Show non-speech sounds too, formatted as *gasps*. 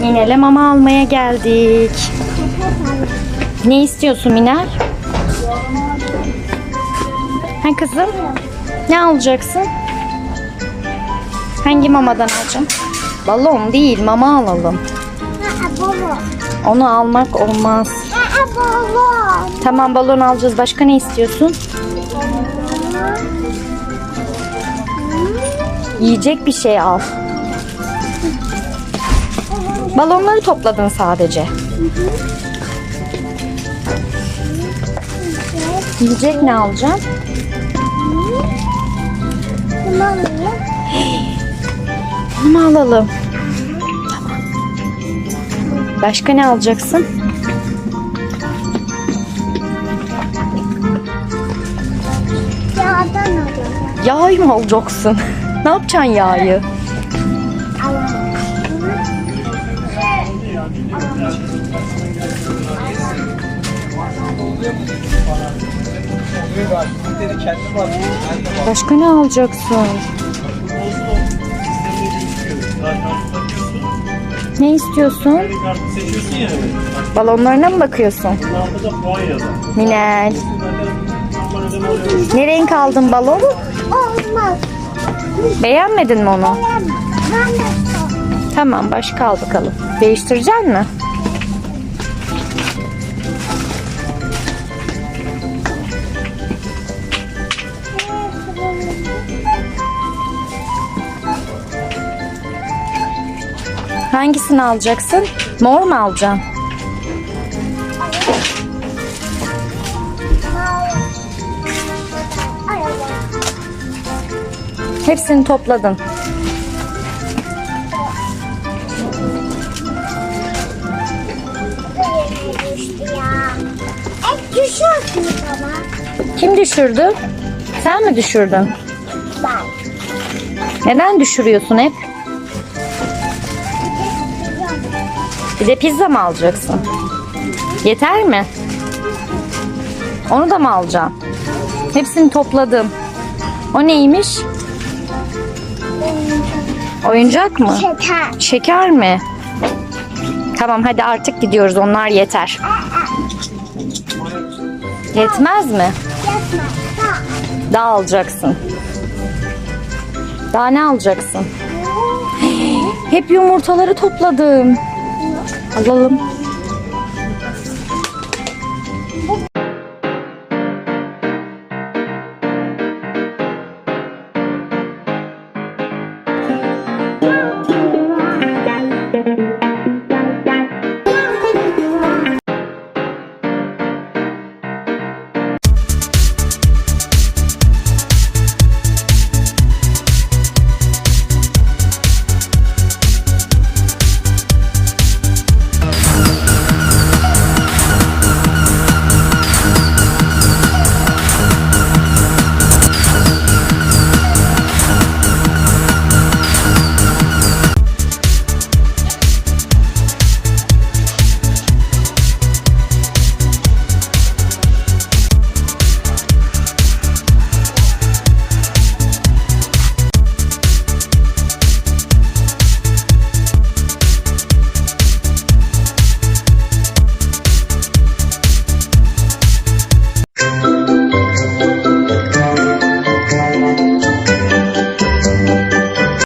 Minel'e mama almaya geldik. Ne istiyorsun Minel? Ha kızım? Ne alacaksın? Hangi mamadan alacaksın? Balon değil, mama alalım. Onu almak olmaz. Tamam balon alacağız. Başka ne istiyorsun? Yiyecek bir şey al. Balonları topladın sadece. Yiyecek ne alacaksın? Tamam mı? Bunu alalım. Başka ne alacaksın? Yağdan alalım. Yağ mı alacaksın? *laughs* ne yapacaksın yağı? Başka ne alacaksın? Ne istiyorsun? Balonlarına mı bakıyorsun? Minel. Ne renk aldın balon? Olmaz. Beğenmedin mi onu? Tamam başka al bakalım. Değiştirecek mi? Hangisini alacaksın? Mor mu alacaksın? Hepsini topladın. Kim düşürdü? Sen mi düşürdün? Ben. Neden düşürüyorsun hep? Bir de pizza mı alacaksın? Yeter mi? Onu da mı alacaksın? Hepsini topladım. O neymiş? Oyuncak mı? Şeker. Şeker mi? Tamam hadi artık gidiyoruz. Onlar yeter. Yetmez mi? Bak. Daha alacaksın. Daha ne alacaksın? *gasps* Hep yumurtaları topladım. 好了